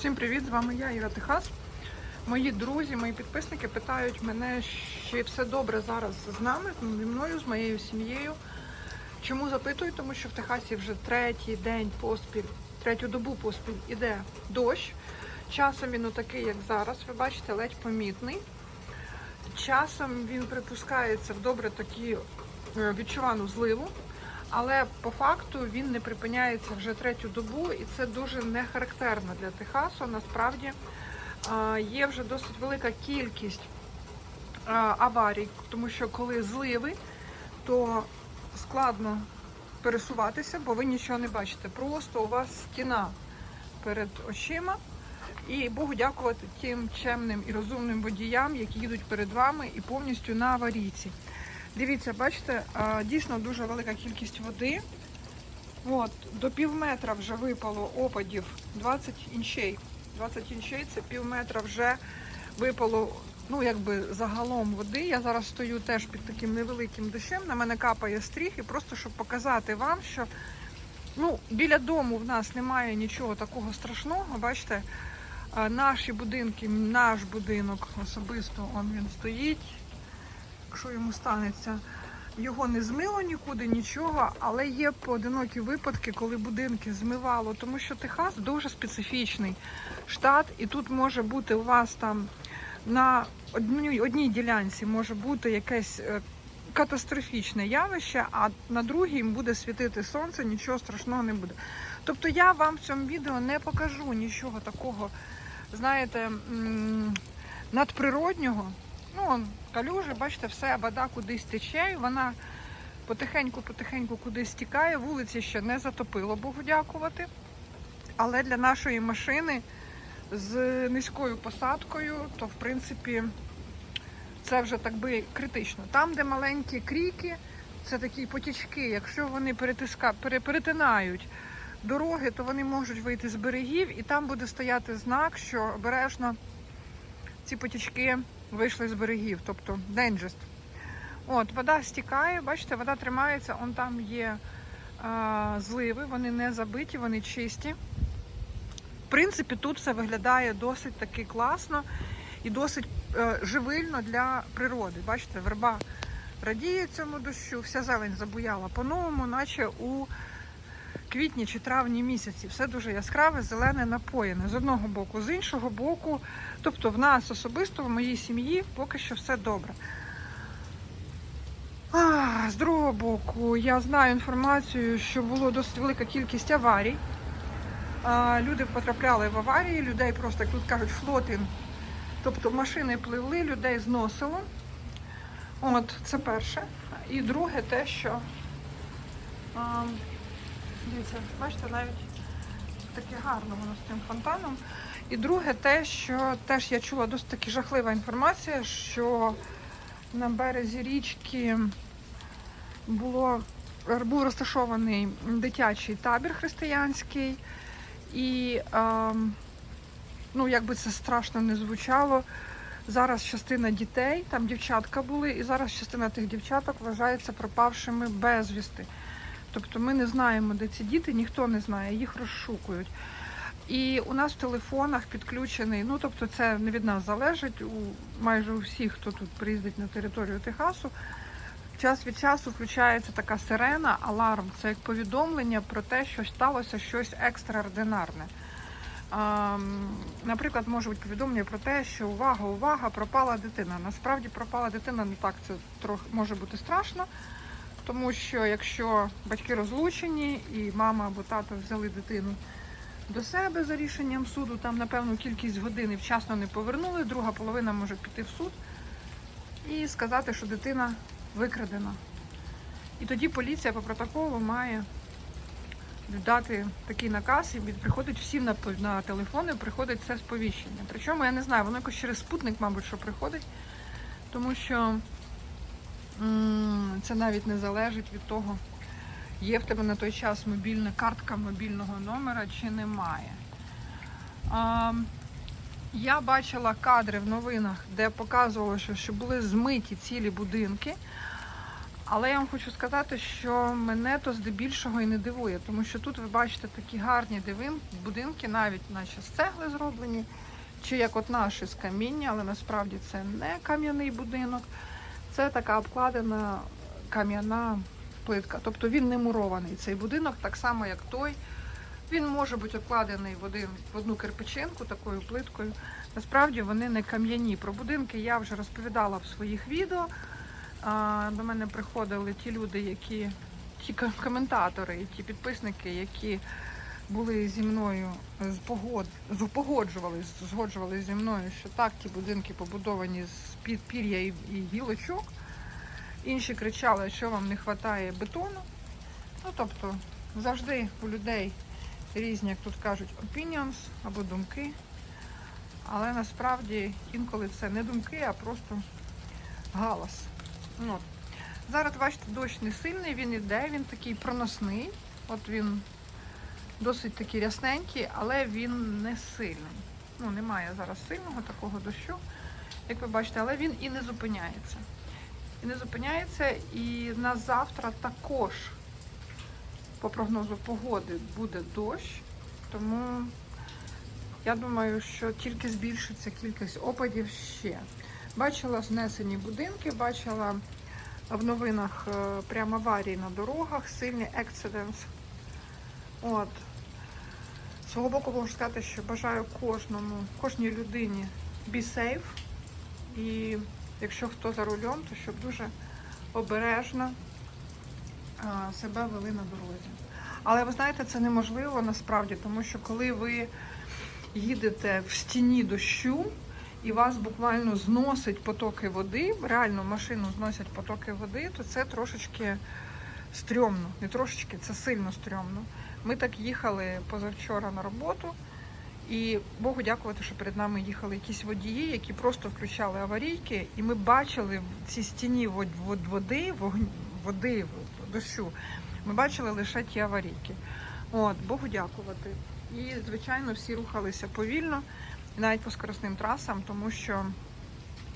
Всім привіт! З вами я, Іра Техас. Мої друзі, мої підписники питають мене, чи все добре зараз з нами, зі мною, з моєю сім'єю. Чому запитую? Тому що в Техасі вже третій день поспіль, третю добу поспіль іде дощ. Часом він такий, як зараз, ви бачите, ледь помітний. Часом він припускається в добре такі е, відчувану зливу, але по факту він не припиняється вже третю добу, і це дуже не характерно для Техасу. Насправді е, є вже досить велика кількість е, аварій, тому що коли зливи, то складно пересуватися, бо ви нічого не бачите. Просто у вас стіна перед очима. І Богу дякувати тим чемним і розумним водіям, які їдуть перед вами і повністю на аварійці. Дивіться, бачите, дійсно дуже велика кількість води. От, до пів метра вже випало опадів 20 інчей. 20 інчей це пів метра вже випало, ну якби загалом води. Я зараз стою теж під таким невеликим дощем, на мене капає стріх, і просто щоб показати вам, що ну, біля дому в нас немає нічого такого страшного. Бачите, наші будинки, наш будинок особисто, он він стоїть. Якщо йому станеться, його не змило нікуди, нічого, але є поодинокі випадки, коли будинки змивало, тому що Техас дуже специфічний штат, і тут може бути у вас там на одній, одній ділянці може бути якесь е, катастрофічне явище, а на другій буде світити сонце, нічого страшного не буде. Тобто я вам в цьому відео не покажу нічого такого, знаєте, надприроднього. Ну, он, калюжі, бачите, все, вода кудись тече, вона потихеньку-потихеньку кудись тікає. Вулиці ще не затопило, Богу дякувати. Але для нашої машини з низькою посадкою, то в принципі це вже так би критично. Там, де маленькі кріки, це такі потічки. Якщо вони перетиска, пере- перетинають дороги, то вони можуть вийти з берегів, і там буде стояти знак, що обережно ці потічки вийшли з берегів, тобто dangerous. От, вода стікає, бачите, вода тримається, он там є а, зливи, вони не забиті, вони чисті. В принципі, тут все виглядає досить таки класно і досить е, живильно для природи. Бачите, верба радіє цьому дощу, вся зелень забуяла по-новому, наче у квітні чи травні місяці. Все дуже яскраве, зелене, напоєне. З одного боку, з іншого боку, тобто в нас особисто, в моїй сім'ї, поки що все добре. А, з другого боку, я знаю інформацію, що було досить велика кількість аварій. А, люди потрапляли в аварії, людей просто, як тут кажуть, флотин. Тобто машини пливли, людей зносило. От, це перше. І друге те, що а, дивіться, бачите, навіть таке гарно воно з цим фонтаном. І друге те, що теж я чула досить таки жахлива інформація, що на березі річки було, був розташований дитячий табір християнський. І ем, ну, як би це страшно не звучало, зараз частина дітей, там дівчатка були, і зараз частина тих дівчаток вважається пропавшими безвісти. Тобто ми не знаємо, де ці діти, ніхто не знає, їх розшукують. І у нас в телефонах підключений, ну тобто це не від нас залежить, у майже у всіх, хто тут приїздить на територію Техасу, час від часу включається така сирена, аларм. Це як повідомлення про те, що сталося щось екстраординарне. Наприклад, може бути повідомлення про те, що увага, увага, пропала дитина. Насправді пропала дитина не так, це трохи може бути страшно, тому що якщо батьки розлучені і мама або тато взяли дитину до себе за рішенням суду, там на певну кількість годин вчасно не повернули, друга половина може піти в суд і сказати, що дитина викрадена. І тоді поліція по протоколу має дати такий наказ, і приходить всім на, на телефони, приходить це сповіщення. Причому я не знаю, воно якось через спутник, мабуть, що приходить, тому що це навіть не залежить від того, є в тебе на той час мобільна картка мобільного номера чи немає. Я бачила кадри в новинах, де показувало, що, були змиті цілі будинки. Але я вам хочу сказати, що мене то здебільшого і не дивує, тому що тут ви бачите такі гарні будинки, навіть наче з цегли зроблені, чи як от наші з каміння, але насправді це не кам'яний будинок, це така обкладена кам'яна плитка. Тобто він не мурований. Цей будинок, так само як той. Він може бути обкладений в, один, в одну кирпичинку такою плиткою. Насправді вони не кам'яні. Про будинки я вже розповідала в своїх відео. До мене приходили ті люди, які ті коментатори, ті підписники, які були зі мною з погод з- погоджувались, згоджувались зі мною, що так, ті будинки побудовані з під пір'я і гілочок. Інші кричали, що вам не вистачає бетону. Ну тобто завжди у людей різні, як тут кажуть, opinions або думки. Але насправді інколи це не думки, а просто галас. Ну, Зараз, бачите, дощ не сильний, він іде, він такий проносний. От він досить такий рясненький, але він не сильний. Ну, немає зараз сильного такого дощу, як ви бачите, але він і не зупиняється. І не зупиняється, і на завтра також, по прогнозу погоди, буде дощ. Тому я думаю, що тільки збільшиться кількість опадів ще. Бачила знесені будинки, бачила в новинах е, прямо аварії на дорогах, сильні accidents. От. З свого боку можу сказати, що бажаю кожному, кожній людині be safe. І якщо хто за рулем, то щоб дуже обережно себе вели на дорозі. Але ви знаєте, це неможливо насправді, тому що коли ви їдете в стіні дощу і вас буквально зносить потоки води, реально машину зносять потоки води, то це трошечки стрьомно. Не трошечки, це сильно стрьомно. Ми так їхали позавчора на роботу. І Богу дякувати, що перед нами їхали якісь водії, які просто включали аварійки, і ми бачили в цій стіні вод- вод- води, води, дощу. Ми бачили лише ті аварійки. От, Богу дякувати. І, звичайно, всі рухалися повільно, навіть по скоростним трасам, тому що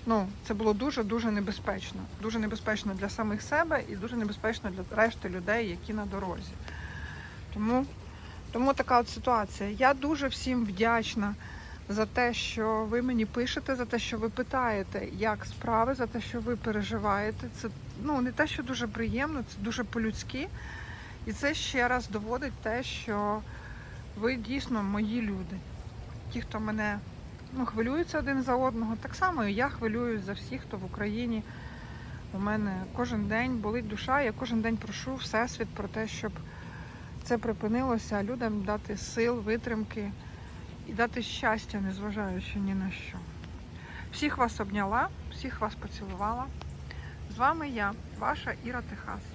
ну, це було дуже-дуже небезпечно. Дуже небезпечно для самих себе і дуже небезпечно для решти людей, які на дорозі. Тому тому така от ситуація. Я дуже всім вдячна за те, що ви мені пишете, за те, що ви питаєте, як справи, за те, що ви переживаєте. Це ну не те, що дуже приємно, це дуже по-людськи. І це ще раз доводить те, що ви дійсно мої люди. Ті, хто мене ну, хвилюються один за одного, так само і я хвилююсь за всіх, хто в Україні. У мене кожен день болить душа, я кожен день прошу Всесвіт про те, щоб це припинилося, людям дати сил, витримки і дати щастя, незважаючи ні на що. Всіх вас обняла, всіх вас поцілувала. З вами я, ваша Іра Техас.